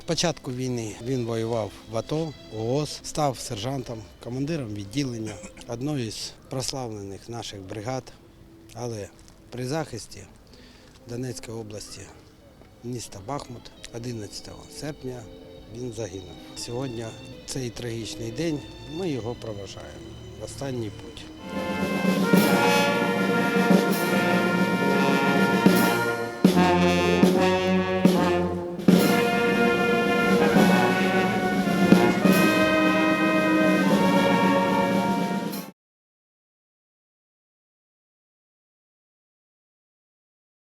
З початку війни він воював в АТО, ООС, став сержантом, командиром відділення одної з прославлених наших бригад. Але при захисті Донецької області міста Бахмут 11 серпня він загинув. Сьогодні цей трагічний день ми його проважаємо в останній путь.